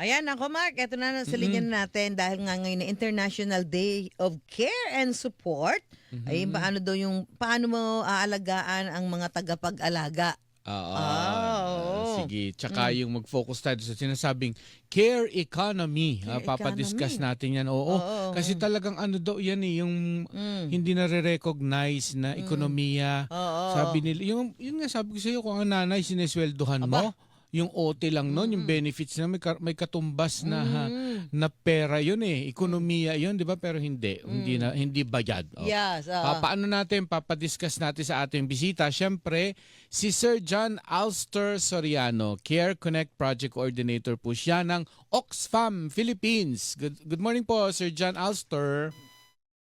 Ayan, ako Mark, eto na Mm-mm. linya na natin dahil nga ngayon na International Day of Care and Support. Mhm. Ay, paano daw yung, paano mo aalagaan ang mga tagapag-alaga? Oo. Ah, oo. Sige. Tsaka yung mag-focus tayo sa sinasabing care economy. Care Ah, papadiscuss economy. natin yan. Oo. Oo. Kasi talagang ano daw yan eh, yung Mm. hindi na recognize na ekonomiya. Oo. Sabi nila, yung, yung nga sabi ko sa iyo, kung ang nanay sinesweldohan mo, yung OT lang nun, yung benefits na may, ka- may katumbas na ha, Mm. na pera yun eh, ekonomiya yun, 'di ba? Pero hindi, hindi na hindi bayad. Oh. Yes. oo. Ah, paano natin papadiscuss natin sa ating bisita? Siyempre, si Sir John Alster Soriano, Care Connect Project Coordinator po siya ng Oxfam Philippines. Good, good morning po, Sir John Alster.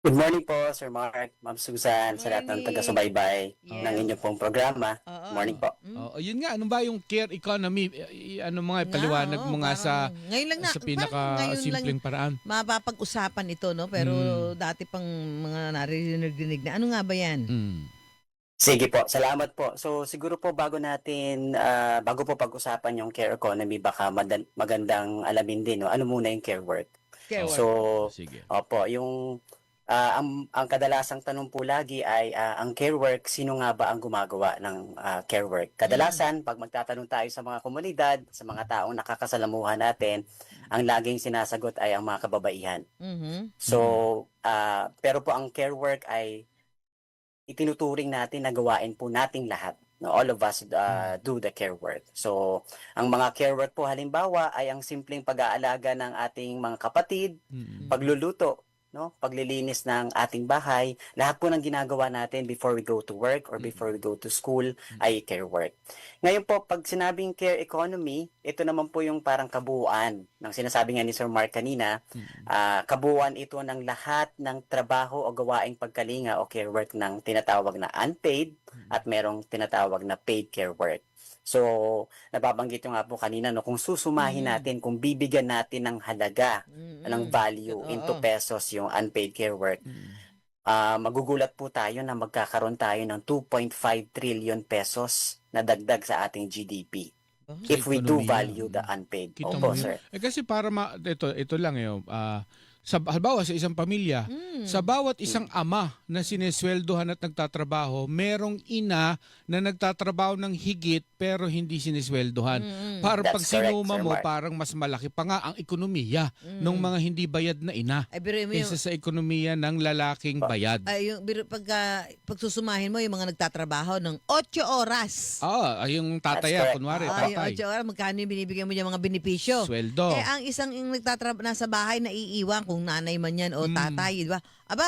Good morning po, Sir Mark, Ma'am Susan, sa lahat ng taga-subaybay Yes. ng inyong pong programa. Oo. Morning po. Mm. Oh, yun nga, ano ba yung care economy? I- i- ano mga ipaliwanag oo, mo nga sa parang Ngayon lang na, sa parang pinaka ngayon lang simpleng paraan. mapapag-usapan ito, no? Pero Mm. dati pang mga naririnig na. Ano nga ba yan? Mm. Sige po, salamat po. So siguro po bago natin, ah, bago po pag-usapan yung care economy, baka magandang alamin din, no? ano muna yung care work. Care work. So, Sige. opo, yung ah, ang, ang kadalasang tanong po lagi ay ah, ang care work, sino nga ba ang gumagawa ng ah, care work? Kadalasan, pag magtatanong tayo sa mga komunidad, sa mga taong nakakasalamuhan natin, ang laging sinasagot ay ang mga kababaihan. Mhm. So, ah, pero po ang care work ay itinuturing natin na gawain po nating lahat. No, all of us uh, do the care work. So, ang mga care work po halimbawa ay ang simpleng pag-aalaga ng ating mga kapatid, Mm. pagluluto, no, paglilinis ng ating bahay, lahat po ng ginagawa natin before we go to work or before we go to school ay care work. Ngayon po, pag sinabing care economy, ito naman po yung parang kabuuan ng sinasabi nga ni Sir Mark kanina, Mm. Ah, kabuuan ito ng lahat ng trabaho o gawaing pagkalinga o care work ng tinatawag na unpaid at merong tinatawag na paid care work. So, nababanggit yung nga po kanina, no, kung susumahin Mm. natin, kung bibigyan natin ng halaga, Mm, ng value Oo. into pesos yung unpaid care work, Mm. ah, magugulat po tayo na magkakaroon tayo ng 2.5 trillion pesos na dagdag sa ating GDP Oh. if we do value the unpaid. Kita Opo, sir. Eh kasi para ma ito ito lang eh ah, sa halimbawa sa isang pamilya, Mm. sa bawat isang ama na sinesweldohan at nagtatrabaho, merong ina na nagtatrabaho ng higit pero hindi sinesweldohan. Mm, Para That's pag sinuma mo, Mark. parang mas malaki pa nga ang ekonomiya mm. ng mga hindi bayad na ina Ay, yung, kaysa sa ekonomiya ng lalaking bayad. ay, yung, biro, pag, ah, pagsusumahin mo yung mga nagtatrabaho ng 8 oras. Ah, ay, yung tatay, That's correct. kunwari, Ah, yung tatay. 8 oras, magkano yung binibigyan mo yung mga benepisyo? Sweldo. Eh, ang isang yung nagtatrab nasa bahay na iiwan kung nanay man yan o Mm. tatay, di ba? Aba,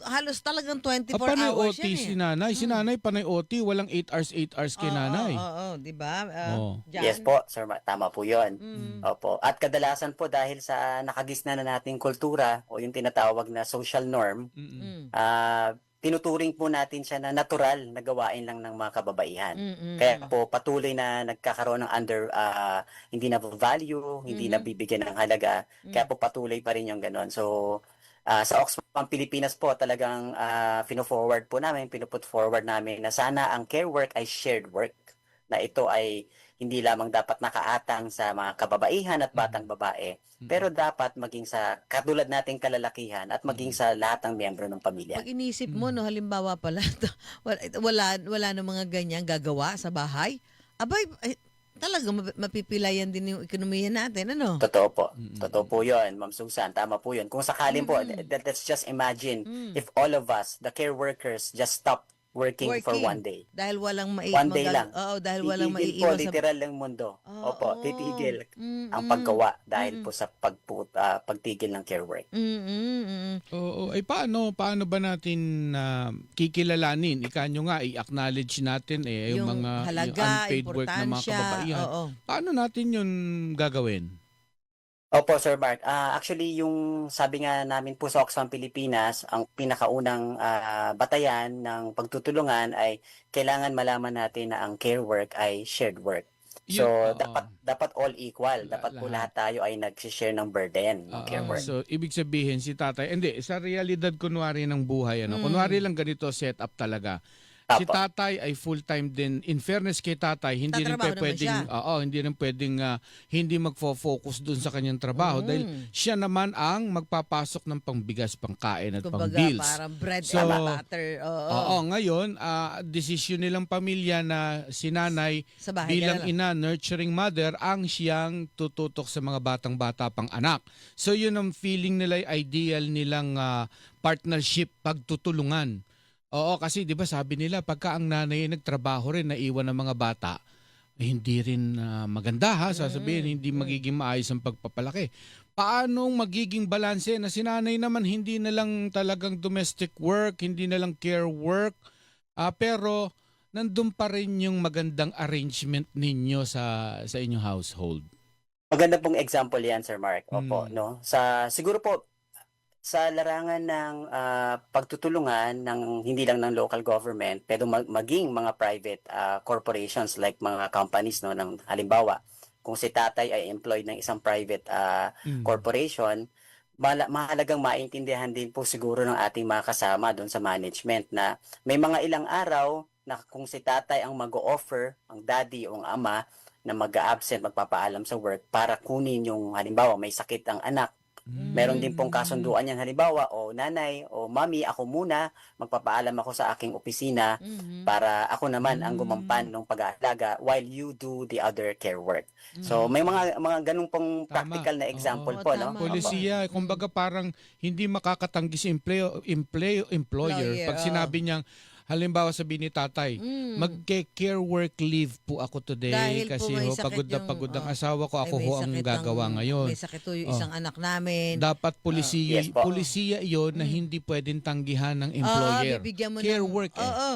halos talagang 24 Ah, panay hours OT yan eh. si nanay. Si Mm. nanay panay OT, walang 8 hours, 8 hours kay Oo, nanay. Oo, oo, di ba? Ah, Oo. Jan? Yes po, sir. Ma- Tama po yun. Mm. Opo. At kadalasan po dahil sa nakagisna na nating kultura o yung tinatawag na social norm, Mm-mm. Mm. ah tinuturing po natin siya na natural na gawain lang ng mga kababaihan. Mm, mm, Kaya po patuloy na nagkakaroon ng under ah, hindi na value, hindi Mhm. na bibigyan ng halaga. Mm. Kaya po patuloy pa rin yung ganon. So ah, sa Oxfam Pilipinas po talagang ah, pino-forward po namin, pinuput forward namin na sana ang care work ay shared work. Na ito ay hindi lamang dapat nakaatang sa mga kababaihan at batang babae, Mm. pero dapat maging sa katulad nating kalalakihan at maging sa lahat ng miyembro ng pamilya. Pag inisip mo, Mm. no, halimbawa pala, wala, wala, wala na mga ganyan gagawa sa bahay, abay, ay, talaga map- mapipilayan din yung ekonomiya natin, ano? Totoo po. Mm-mm. Totoo po yun, Ma'am Susan. Tama po yun. Kung sakalin po, Mm. th- let's just imagine Mm. if all of us, the care workers, just stop working, for Working. one day. Dahil walang mai One day lang. Oo, dahil walang Titigil po, maiiwan sa... literal ng mundo. Oo. Opo, titigil Mm, ang paggawa dahil Mm. po sa pagpu, ah, pagtigil ng care work. Mm, mm, mm. Oo, ay paano paano ba natin na kikilalanin? Ika nyo nga i-acknowledge natin eh yung, Yung mga halaga, yung unpaid work ng mga kababaihan. Oo. Paano natin yun gagawin? Opo, Sir Mark. Ah, actually, yung sabi nga namin po sa Oxfam Pilipinas, ang pinakaunang ah, batayan ng pagtutulungan ay kailangan malaman natin na ang care work ay shared work. So, Yun, oo. dapat dapat all equal. Dapat po lahat. lahat tayo ay nag-share ng burden ng Oo. care work. So, ibig sabihin si tatay, hindi, sa realidad kunwari ng buhay, ano, Mm. kunwari lang ganito set up talaga. Si tatay ay full-time din. In fairness kay tatay, hindi rin Tatrabaho pe- naman pwedeng siya. oo, hindi rin pwedeng ah, hindi magfo-focus dun sa kanyang trabaho Mm. dahil siya naman ang magpapasok ng pangbigas, pangkain at Kumbaga, pang-bills. parang bread So, and butter. Oo. Oo, ngayon, ah, desisyon nilang pamilya na si nanay Sa bahay bilang ka na lang. ina, nurturing mother, ang siyang tututok sa mga batang-bata pang anak. So yun ang feeling nila, ideal nilang ah, partnership, pagtutulungan. Oo, kasi 'di ba sabi nila pagka ang nanay ay nagtrabaho rin naiwan ng mga bata, eh, hindi rin ah, maganda ha, sasabihin Mm, hindi mm. magiging maayos ang pagpapalaki. Paano magiging balanse na si nanay naman hindi na lang talagang domestic work, hindi na lang care work, ah, pero nandun pa rin yung magandang arrangement ninyo sa sa inyong household. Maganda pong example yan, Sir Mark. Opo, Mm. no? Sa siguro po sa larangan ng ah, pagtutulungan ng hindi lang ng local government, pero mag- maging mga private ah, corporations like mga companies no ng halimbawa, kung si tatay ay employed ng isang private ah, Mm. corporation, mala- mahalagang maintindihan din po siguro ng ating mga kasama doon sa management na may mga ilang araw na kung si tatay ang mag-offer, ang daddy o ang ama, na mag-absent, magpapaalam sa work para kunin yung halimbawa may sakit ang anak. Mm. Meron din pong kasunduan yan halimbawa o nanay o mami ako muna magpapaalam ako sa aking opisina Mhm. para ako naman ang Mm. gumampan ng pag-aalaga while you do the other care work. So Mhm. may mga mga ganung pong Tama. practical na example Oo, po no. tama. Opo. Polisiya, kumbaga parang hindi makakatanggi si empleo, empleo, employer Employer, pag oo. sinabi niyang halimbawa sabi ni tatay, Mm. magke-care work leave po ako today Dahil po kasi may ho, pagod na yung- pagod ang oh. asawa ko, ako ho ang gagawa ngayon. May sakit to yung Oh. isang anak namin. Dapat polisiya, yes po. polisiya 'yon na Mm. hindi pwedeng tanggihan ng Oo, employer. mo Care ng, work eh. Oo.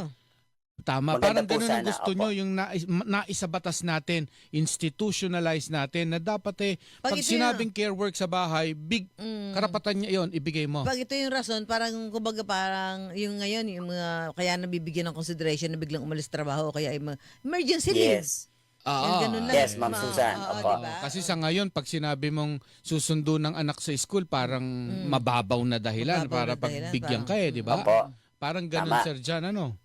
Tama, Maganda parang ganun ang sana, gusto opo. nyo, yung nais, ma- naisabatas natin, institutionalize natin na dapat eh, pag, ito sinabing care work sa bahay, big mm, karapatan niya yon ibigay mo. Pag ito yung rason, parang kumbaga parang yung ngayon, yung mga, kaya nabibigyan ng consideration na biglang umalis trabaho o kaya yung mga emergency leave. Yes. Ah, Yung ganun lang. Yes, Ma'am Ma- Susan. oo, Opo. diba? Kasi sa ngayon, pag sinabi mong susundo ng anak sa school, parang mabababaw na dahilan Mm. Mababaw para na dahilan, pagbigyan parang- ka eh, di ba? Opo. Parang ganun, Tama. Sir Jan, ano?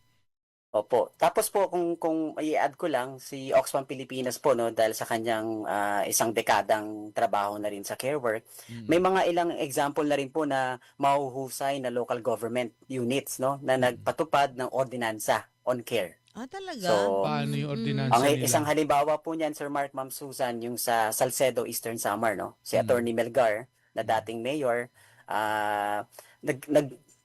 Opo. Tapos po kung kung i-add ko lang si Oxfam Pilipinas po no dahil sa kanyang ah, isang dekadang trabaho na rin sa care work, Mm. may mga ilang example na rin po na mahuhusay na local government units no na nagpatupad ng ordinansa on care. Ah, talaga? So, Paano yung Mm, ordinansa Ang nila? isang halimbawa po niyan Sir Mark Ma'am Susan yung sa Salcedo Eastern Samar no. Si Mm. Attorney Melgar na dating mayor ah nag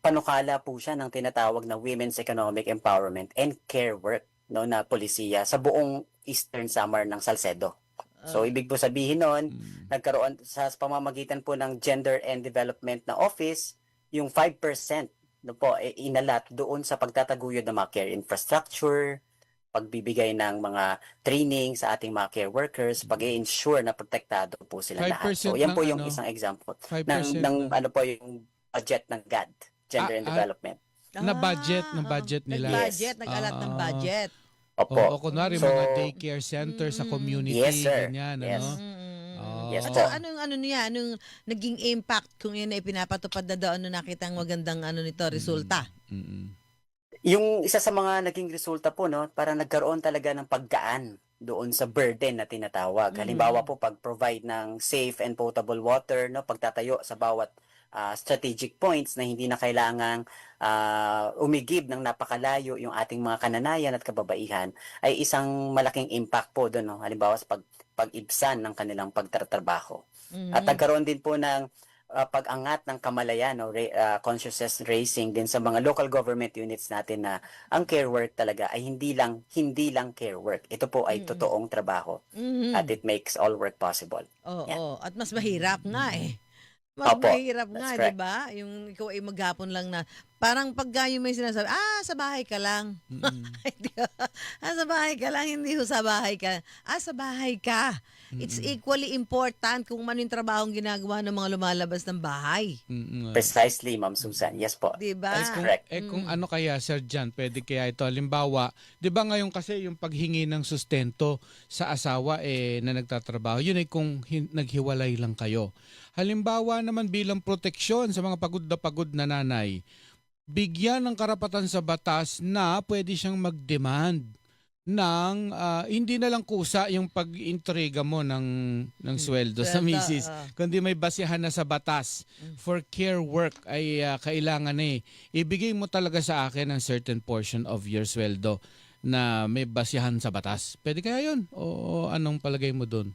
nagpanukala po siya ng tinatawag na Women's Economic Empowerment and Care Work no na polisiya sa buong Eastern Samar ng Salcedo. So Ah. ibig po sabihin noon, Mm. nagkaroon sa pamamagitan po ng Gender and Development na office, yung 5% no po eh, inalat doon sa pagtataguyod ng mga care infrastructure, pagbibigay ng mga training sa ating mga care workers, pag-i-ensure na protektado po sila lahat. 5% So yan po ng yung ano? isang example 5% ng, ng ano po yung budget ng GAD, Gender Ah, and ah, Development. na budget, Ah, ng oo. budget nila. Nag-budget, Yes. nag-alat ng budget. Opo. Oo, kunwari So- mga daycare center sa Mm, mm, community, Yes, sir. ganyan, Yes. ano? Mm, mm, mm. Oo. Yes At so, anong ano niya, anong naging impact kung yun ay pinapatupad na daw, ano nakita ang magandang ano nito, resulta? Mm-mm. Yung isa sa mga naging resulta po, no, parang nagkaroon talaga ng paggaan doon sa burden na tinatawag. Mm. Halimbawa po, pag-provide ng safe and potable water, no, pagtatayo sa bawat ah, strategic points na hindi na kailangang ah, umigib ng napakalayo yung ating mga kananayan at kababaihan, ay isang malaking impact po doon. No? Halimbawa sa pag, pag-ibsan ng kanilang pagtatrabaho. Mhm. At nagkaroon din po ng uh, pag-angat ng kamalayan o ra- uh, consciousness raising din sa mga local government units natin na ang care work talaga ay hindi lang hindi lang care work. Ito po ay Mm-mm. totoong trabaho Mhm. at it makes all work possible. Oo, Yan. oo. at mas mahirap nga eh. Mas Opo, mahirap nga, di correct. ba? Yung ikaw ay maghapon lang na, parang pagka yung may sinasabi, ah, sa bahay ka lang. Mm-mm. Di ba? ah, sa bahay ka lang, hindi ho sa bahay ka. Ah, sa bahay ka. It's equally important kung ano yung trabaho ginagawa ng mga lumalabas ng bahay. Mm-mm. Precisely, Ma'am Susan. Yes po. Di ba? That's kung, correct. eh kung Mm. ano kaya Sir Jan, pwede kaya ito halimbawa, 'di ba ngayon kasi yung paghingi ng sustento sa asawa eh na nagtatrabaho, yun ay kung hin- naghiwalay lang kayo. Halimbawa naman bilang proteksyon sa mga pagod na pagod na nanay, bigyan ng karapatan sa batas na pwede siyang mag-demand ng ah, hindi na lang kusa yung pag-intriga mo ng ng sweldo sa misis ah. kundi may basihan na sa batas for care work ay ah, kailangan eh ibigay mo talaga sa akin ang certain portion of your sweldo na may basihan sa batas. Pwede kaya yun? O anong palagay mo doon?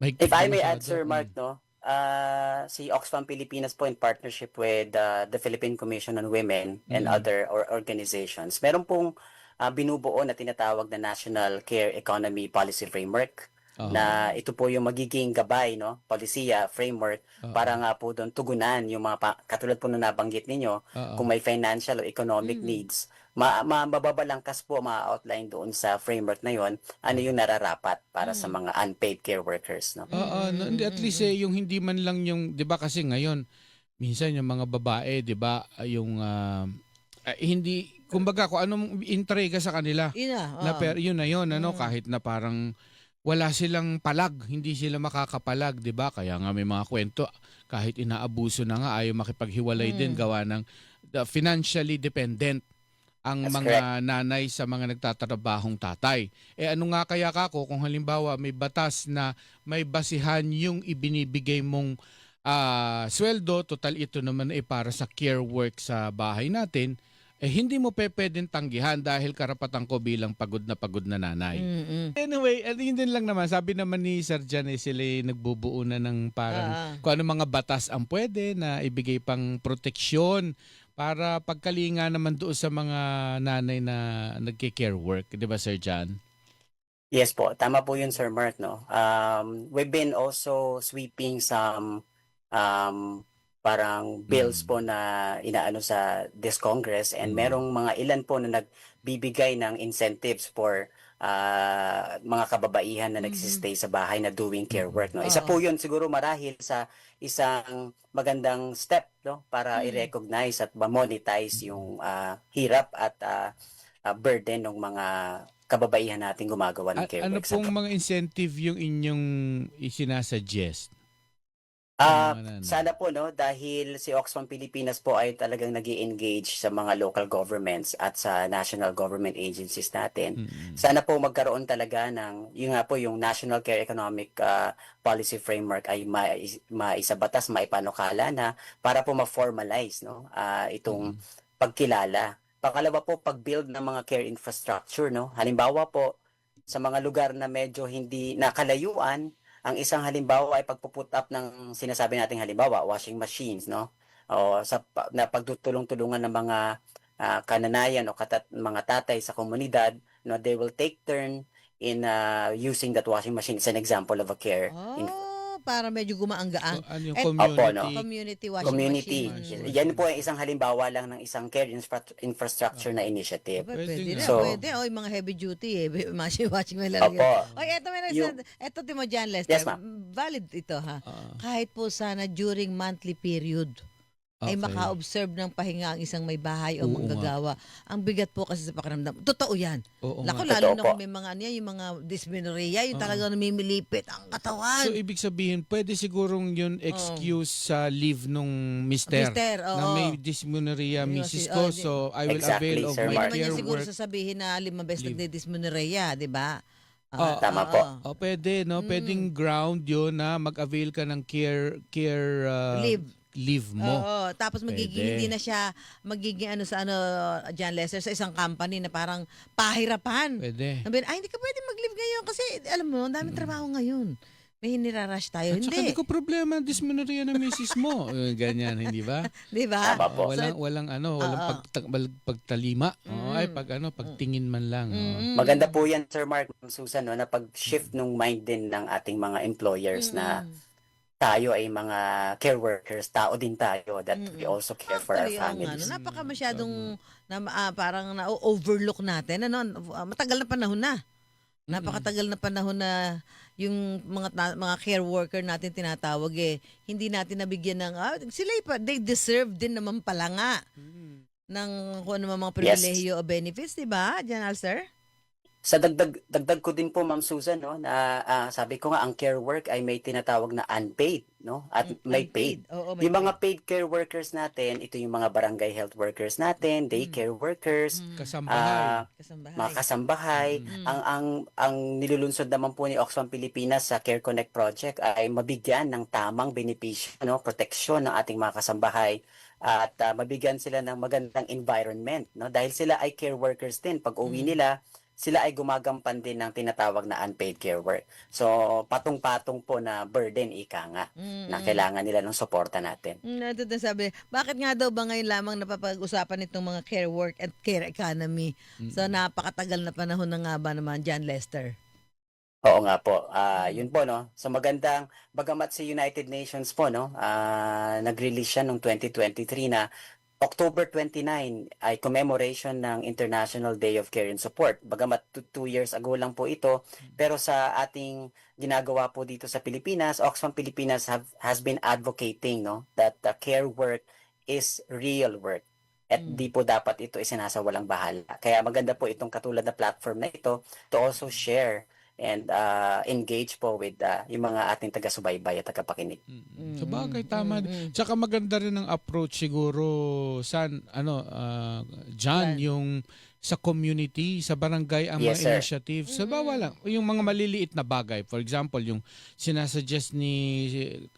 If I may add, Sir Mark, no? Uh, si Oxfam Pilipinas po in partnership with uh, the Philippine Commission on Women and Mhm. other or organizations, meron pong uh, binubuo na tinatawag na National Care Economy Policy Framework Oo. na ito po yung magiging gabay, no? Polisiya, framework, Oo. para nga po doon tugunan yung mga, pa- katulad po na nabanggit ninyo, Oo. kung may financial o economic Mm. needs, ma, ma mababalangkas po ma-outline doon sa framework na yon ano yung nararapat para sa mga unpaid care workers. No? Oo, hindi, at least eh, yung hindi man lang yung, 'di ba kasi ngayon minsan yung mga babae, 'di ba, yung ah, ah, hindi kumbaga kung anong intriga sa kanila. Yun na. Per, yun na yun ano Mm. kahit na parang wala silang palag, hindi sila makakapalag, 'di ba? Kaya nga may mga kwento kahit inaabuso na nga ayaw makipaghiwalay Mm. din gawa ng the financially dependent ang That's mga nanay sa mga nagtatrabahong tatay. Eh ano nga kaya kako kung halimbawa may batas na may basihan yung ibinibigay mong ah, sweldo, total ito naman ay para sa care work sa bahay natin, eh hindi mo pe pwedeng tanggihan dahil karapatan ko bilang pagod na pagod na nanay. Mm-mm. Anyway, ano yun din lang naman, sabi naman ni Sir Jan eh, sila yung nagbubuo na ng parang Ah. kung ano mga batas ang pwede na ibigay pang proteksyon para pagkalinga naman doon sa mga nanay na nagki-care work, 'di ba Sir Jan? Yes po, tama po yun Sir Mark. No? Um, we've been also sweeping some um, parang bills Mm. po na inaano sa this Congress and Mm. merong mga ilan po na nagbibigay ng incentives for ah, mga kababaihan na Mhm. nagsistay sa bahay na doing care work. No? Isa po yun siguro marahil sa isang magandang step no para Mm. i-recognize at ma-monetize yung ah, hirap at ah, ah, burden ng mga kababaihan natin gumagawa ng care ano work. sa pong mga incentive yung inyong isinasuggest? Ah, nanay. sana po no dahil si Oxfam Pilipinas po ay talagang nag engage sa mga local governments at sa national government agencies natin. Mm-mm. Sana po magkaroon talaga ng yung nga po yung National Care Economic ah, Policy Framework ay mais, maisabatas, maipanukala na para po ma-formalize no ah, itong pagkilala. Pangalawa po pag-build ng mga care infrastructure no. Halimbawa po sa mga lugar na medyo hindi nakalayuan, ang isang halimbawa ay pagpuput up ng sinasabi nating halimbawa, washing machines no. O sa na pagtutulong-tulungan ng mga ah, kananayan o katat, mga tatay sa komunidad, no, they will take turn in ah, using that washing machine. It's an example of a care in Oh, para medyo gumaang-gaang. So, ano yung community? Opo, no? Community washing community. machine. Yan po ay isang halimbawa lang ng isang care infra- infrastructure na initiative. Aba, Pwede pwede na, So- pwede. O, yung mga heavy duty eh. Washing, washing may lalagyan. Opo. Oy, eto may Yung- nagsa- eto Timo Jan Lester. Yes, ma'am. Valid ito ha. Ah, Kahit po sana during monthly period ay okay. maka-observe ng pahinga ang isang may bahay o Oo manggagawa. Ang bigat po kasi sa pakiramdam. Totoo yan. Oo nga. lalo Totoo na po. kung may mga ano yan, yung mga dysmenorrhea, yung Oo. talagang namimilipit ang katawan. So ibig sabihin, pwede sigurong yun excuse sa leave nung mister. Mister, oo. na may dysmenorrhea Yung misis si- ko, oh, di- so I will Exactly, avail of Sir my Mark. naman niya care siguro work. sasabihin na limang beses Leave. nagdi-dysmenorrhea, di ba? Ah, tama po. O pwede, no? Mm. Pwedeng ground yun na mag-avail ka ng care care uh, Leave. Leave mo. Oo, tapos magiging Pwede. hindi na siya magiging ano sa ano John Lester sa isang company na parang pahirapan. Pwede. Sabi, ay hindi ka pwede mag-leave ngayon kasi alam mo, ang daming trabaho ngayon. May hinirarush tayo. At saka Hindi. di ko problema dysmenorrhea ng misis mo. Eh, Ganyan, hindi ba? Di ba? Po. walang walang ano, walang pagta- bal- pagtalima. Mm. ay pag ano, pagtingin man lang. oo. Mm-mm. Maganda po yan, Sir Mark, Susan, no, na pag-shift ng mind din ng ating mga employers na Mm-mm. Tayo ay mga care workers, tao din tayo, that we Mm-mm. also care for our Actually, families. no, napaka masyadong na, ah, parang na-overlook natin. Ano, ah, matagal na panahon na. Napakatagal na panahon na yung mga ta- mga care worker natin tinatawag eh hindi natin nabigyan ng ah, sila pa they deserve din naman pala nga Mm. ng kung ano mga Yes. pribilehiyo o benefits, di ba? Jan Alster? Sa dagdag dagdag ko din po Ma'am Susan no na ah, sabi ko nga ang care work ay may tinatawag na unpaid no at may paid. Oo, may Yung mga paid care workers natin, ito yung mga barangay health workers natin, daycare workers, Mm. Kasambahay. ah, Kasambahay. mga kasambahay. Mm. Ang ang ang nilulunsod naman po ni Oxfam Pilipinas sa Care Connect project ay mabigyan ng tamang benepisyo, no, proteksyon ng ating mga kasambahay at ah, mabigyan sila ng magandang environment, no? Dahil sila ay care workers din. Pag uwi Mm. nila, sila ay gumagampan din ng tinatawag na unpaid care work. So, patong-patong po na burden ika nga Mm, na kailangan nila ng suporta natin. Mm, Ito na sabi, bakit nga daw ba ngayon lamang napapag-usapan itong mga care work at care economy? So napakatagal na panahon na nga ba naman, John Lester? Oo nga po. Ah, yun po no. So magandang bagamat sa United Nations po no, ah, nag-release siya noong 2023 na October 29 ay commemoration ng International Day of Care and Support. Bagamat two, years ago lang po ito, pero sa ating ginagawa po dito sa Pilipinas, Oxfam Pilipinas have, has been advocating no that the care work is real work. At Mm. di po dapat ito isinasawalang bahala. Kaya maganda po itong katulad na platform na ito to also share and uh, engage po with uh, yung mga ating taga-subaybay at tagapakinig. Mm. Sa bagay, tama. Mm, mm, mm. Tsaka maganda rin ang approach siguro san ano ah, John Yan. yung sa community, sa barangay ang Yes, mga sir. initiative. Sa bawal lang yung mga maliliit na bagay. For example, yung sinasuggest ni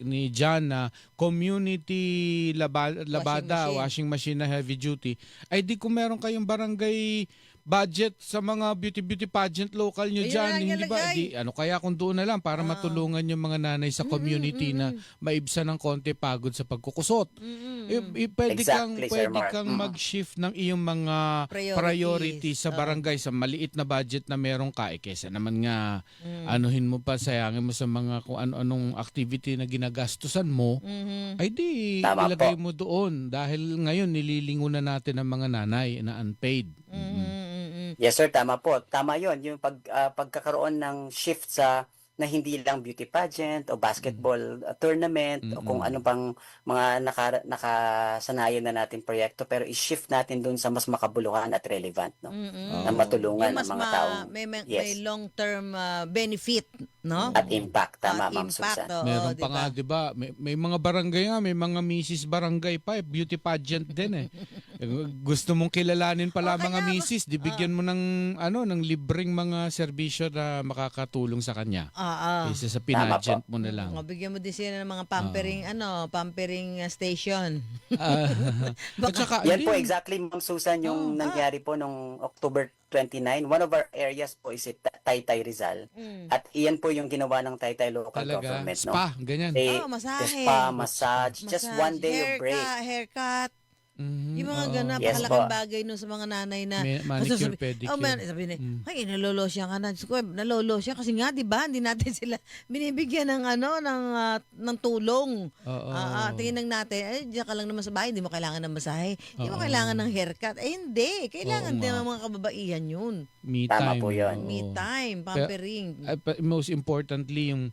ni John na community laba, labada, machine. washing machine na heavy duty. Ay di kung meron kayong barangay budget sa mga beauty beauty pageant local nyo Ayun dyan, na, hindi ba? Di, ano kaya kung doon na lang para Ah. matulungan yung mga nanay sa community na maibsan ng konti pagod sa pagkukusot. I, i- pwede kang Exactly, Sir pwede Mark. kang Mm. mag-shift ng iyong mga Priorities. priorities sa Oh. barangay sa maliit na budget na meron ka eh, kesa naman nga Mm. anuhin mo pa sayangin mo sa mga kung ano-anong activity na ginagastusan mo Mhm. ay di Tama ilagay po. mo doon dahil ngayon nililingon na natin ang mga nanay na unpaid. Mhm. Yes sir, tama po. Tama 'yon, yung pag ah, pagkakaroon ng shift sa na hindi lang beauty pageant o basketball uh, tournament o kung ano pang mga naka, nakasanayan na natin proyekto pero i-shift natin dun sa mas makabuluhan at relevant no Mhm. na matulungan Yung ang mas mga ma- taong may, may, Yes. may long-term uh, benefit, no? at impact tama At ma'am impact, Susan. oo, Meron di pa ba? nga 'di ba? May, may mga barangay nga, may mga misis barangay pa, eh, beauty pageant din eh. Eh, Gusto mong kilalanin pala Oh, mga misis, di bigyan mo ng ano, ng libreng mga serbisyo na makakatulong sa kanya. Ah, ah. Kaysa sa pinagent mo na lang. O, bigyan mo din sila ng mga pampering, ano, pampering uh, station. Ah, at saka, Yan po exactly Ma'am Susan yung Oh, nangyari po nung October 29. One of our areas po is it Taytay Rizal. Mm. At iyan po yung ginawa ng Taytay local talaga, government no. spa, ganyan. They, Oh, masahe. spa, massage, just Massage, one day of break. haircut, Mhm, Yung mga oo. ganun, Yes napakalaking po. bagay nun sa mga nanay na May- manicure, sabi- pedicure. Oh, man, sabi niya, Mm. ay, nalolosya ka na. Diyos ko, nalolosya kasi nga, di ba, hindi natin sila binibigyan ng ano, ng, ah, ng tulong. Oo. Ah, ah, tingnan natin, ay, diyan ka lang naman sa bahay, hindi mo kailangan ng masahe, hindi mo Oo. kailangan ng haircut. Eh, hindi. Kailangan Oo din nga. ng mga kababaihan yun. Me Tama time. po yun. oo. Me time, pampering. Uh, but most importantly yung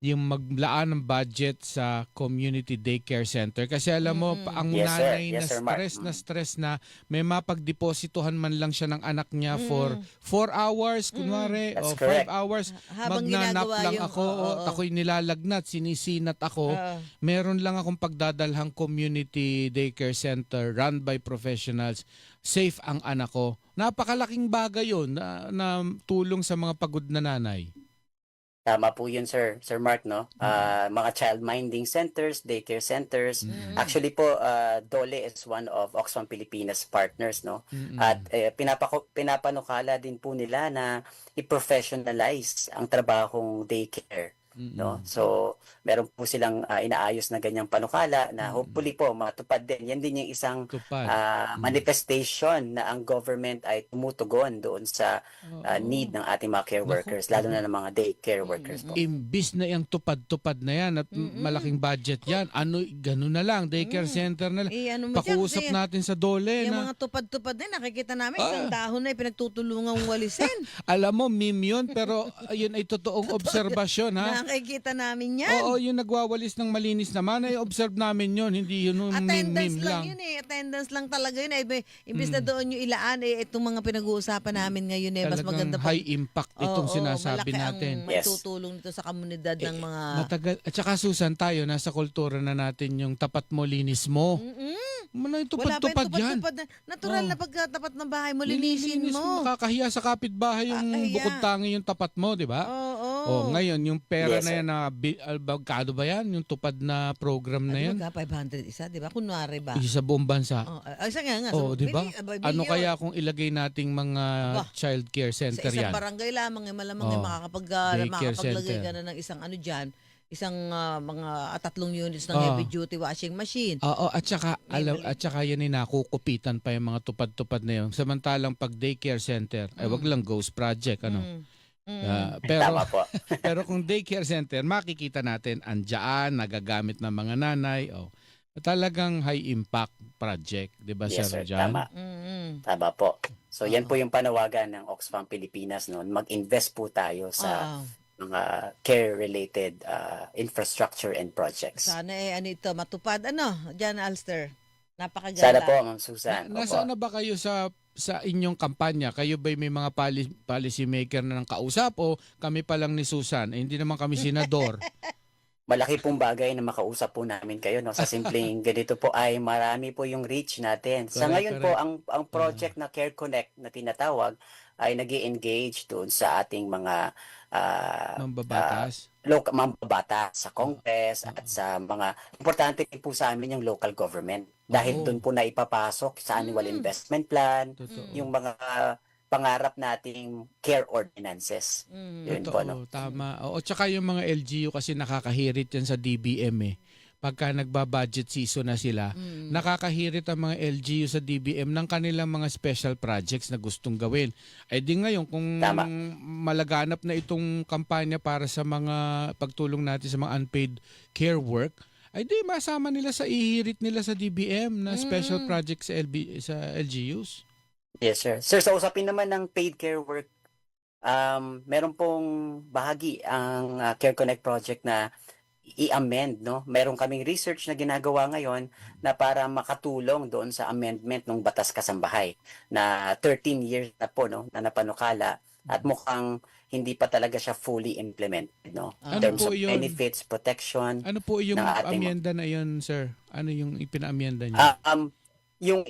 yung maglaan ng budget sa community daycare center kasi alam mo Mm. pa- ang Yes, sir. nanay Yes, na sir, Mark. stress na stress na may mapagdepositohan man lang siya ng anak niya for 4 hours kunwari That's o 5 correct. hours Habang magnanap lang yung, ako oo, o oo. ako'y nilalagnat sinisinat ako Ah, meron lang akong pagdadalhang community daycare center run by professionals safe ang anak ko napakalaking bagay yon na, na tulong sa mga pagod na nanay Tama po yun, sir. Sir Mark, no? Ah, mga child minding centers, daycare centers. Mm. Actually po, ah, Dole is one of Oxfam Pilipinas partners, no? Mm-mm. At eh, pinapako, pinapanukala din po nila na i-professionalize ang trabahong daycare. Mm-mm. No? So, meron po silang ah, inaayos na ganyang panukala na hopefully po matupad din. Yan din yung isang Tupad. ah, manifestation na ang government ay tumutugon doon sa Oo. need ng ating mga care Naku, workers, lalo na ng mga daycare workers po. Imbis na yung tupad-tupad na yan at Mm-mm. malaking budget yan, ano, gano'n na lang, daycare Mm. center na lang. eh, ano Pakuusap kasi natin sa dole Yung na, mga tupad-tupad na, nakikita namin, Ah. isang dahon na pinagtutulungang walisin. alam mo, meme yun, pero ayun ay totoong obserbasyon ha. Nakikita namin yan. Oo, yung nagwawalis ng malinis naman ay observe namin yun, hindi yun yung Attendance meme-meme lang lang. yun eh. Attendance lang talaga yun eh. Imbis na Mm. doon yung ilaan eh, itong mga pinag-uusapan namin ngayon eh. Mas Talagang maganda pa. high impact itong Oo, sinasabi malaki natin. ang Yes. maitutulong nito sa komunidad ng mga... Matagal. At saka Susan, tayo, nasa kultura na natin yung tapat mo, linis mo. Mm-mm. Yung Wala pa tupad-tupad yung yan? tupad-tupad na. Natural Oh. na pagkatapat ng bahay mo, linisin Nililinis mo. Nakakahiya sa kapitbahay yung Kakahiya. bukod tangi yung tapat mo, di ba? Oo. Oh, ngayon, yung pera Yes, na sir. yan na bi- albagkado ba yan? Yung tupad na program na yan? Ano ba, 500 isa, di ba? Kunwari ba? Isa sa buong bansa. Oh, ay, isa nga nga. Oh, di ba? bili- abay, Ano bilyon. kaya kung ilagay nating mga Ba, child care Sa center isang yan? barangay lamang, eh, malamang eh, Oh, makakapag, uh, daycare makakapaglagay center. ka na ng isang ano dyan, isang ah, mga ah, tatlong units ng Oh. heavy duty washing machine. Oo, at saka May alam, at saka yan ay nakukupitan pa yung mga tupad-tupad na yun. Samantalang pag daycare center, ay wag lang ghost project ano. Mm. Mm. Ah, pero Tama po. pero kung daycare center, makikita natin andyan nagagamit ng mga nanay. Oh. Talagang high impact project, 'di ba Yes, Sir sir. John? Tama. Mm-mm. Tama po. So yan po yung panawagan ng Oxfam Pilipinas noon. Mag-invest po tayo sa Oo. mga care-related uh, infrastructure and projects. Sana eh, ano ito, matupad. Ano, Jan Alster? Napakaganda. Sana po, Ma'am Susan. Na, nasaan na ba kayo sa sa inyong kampanya? Kayo ba may mga poli- policy maker na ng kausap o kami pa lang ni Susan? Eh, hindi naman kami senador. malaki pong bagay na makausap po namin kayo no sa simpleng ganito po ay marami po yung reach natin. Sa Correct, ngayon po ang ang project na Care Connect na tinatawag ay nag engage doon sa ating mga ah, Mambabatas. local mambabata sa Congress Oo. at sa mga importante po sa amin yung local government dahil Oo. doon po na ipapasok sa annual Mm. investment plan Totoo. yung mga pangarap nating care ordinances. Mm. Yun Totoo, po, no? tama. Oo, tsaka yung mga LGU kasi nakakahirit yan sa DBM eh. Pagka nagba-budget season na sila, Mm. nakakahirit ang mga LGU sa DBM ng kanilang mga special projects na gustong gawin. Ay di ngayon, kung Tama. malaganap na itong kampanya para sa mga pagtulong natin sa mga unpaid care work, ay di masama nila sa ihirit nila sa DBM na special Mm. projects sa, LB, sa LGUs. Yes, sir. Sir, sa usapin naman ng paid care work, um, meron pong bahagi ang uh, Care Connect project na i-amend, no? Meron kaming research na ginagawa ngayon na para makatulong doon sa amendment ng Batas Kasambahay na 13 years na po, no, na napanukala at mukhang hindi pa talaga siya fully implemented, no? Ano In terms po of yun? benefits, protection, Ano po yung ng ating- amyenda na yun, sir? Ano yung ipinaamyenda niyo? Ah, um, yung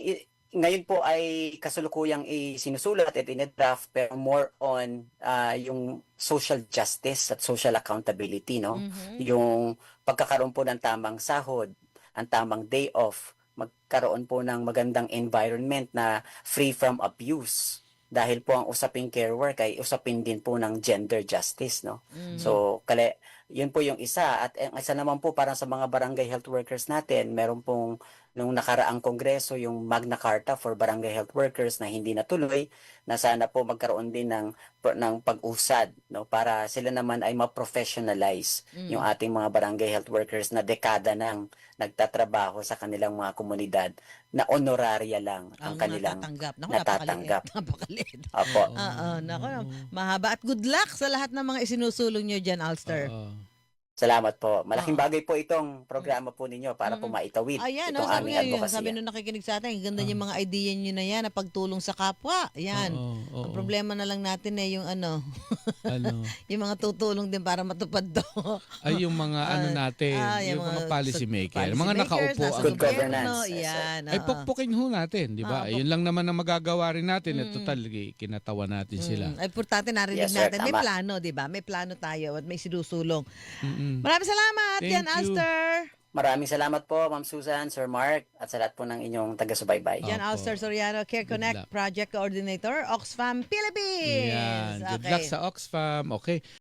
ngayon po ay kasulukuyang isinusulat at in-draft pero more on ah, yung social justice at social accountability, no? Mhm. Yung pagkakaroon po ng tamang sahod, ang tamang day off, magkaroon po ng magandang environment na free from abuse. Dahil po ang usaping care work ay usapin din po ng gender justice, no? Mm. So, kale, yun po yung isa. At ang isa naman po, parang sa mga barangay health workers natin, meron pong nung nakaraang kongreso yung Magna Carta for Barangay Health Workers na hindi natuloy, na sana po magkaroon din ng, ng pag-usad no, para sila naman ay ma-professionalize Mm. yung ating mga barangay health workers na dekada nang nagtatrabaho sa kanilang mga komunidad na honoraria lang ang, kanilang natatanggap. Naku, natatanggap. Napakaliit. Apo. Oo, naku, mahaba at good luck sa lahat ng mga isinusulong nyo dyan, Alster. Oo. Salamat po. Malaking Oo. bagay po itong programa po ninyo para po Mm. maitawid Ayan, itong oh, sabi aming nga yun, advocacy. sabi nung nakikinig sa atin, ganda Ah. yung mga idea nyo na yan, na pagtulong sa kapwa. Yan. Oo, oo, Ang problema na lang natin eh, yung ano, ano, yung mga tutulong din para matupad to. ay yung mga ano Ah, natin, ah, yung, yung mga mga policy maker, policy mga makers, nakaupo. nasa ang- Good gobyerno, governance, yes. Yan. Ay oo. pukpukin ho natin, di ba? Ah, Ay, yun lang naman ang magagawa rin natin. Mm. At total, eh, kinatawa natin sila. Mm, ay, importante narinig Yes, sir, natin. May tama. plano, di ba? May plano tayo at may sinusulong. Mm-mm. Maraming salamat, Thank Jan you. Alster. Maraming salamat po, Ma'am Susan, Sir Mark, at sa lahat po ng inyong taga-subaybay. Jan Opo. Alster Soriano, Care Good Connect luck. Project Coordinator, Oxfam Philippines. Yan. Good Okay. luck sa Oxfam. Okay.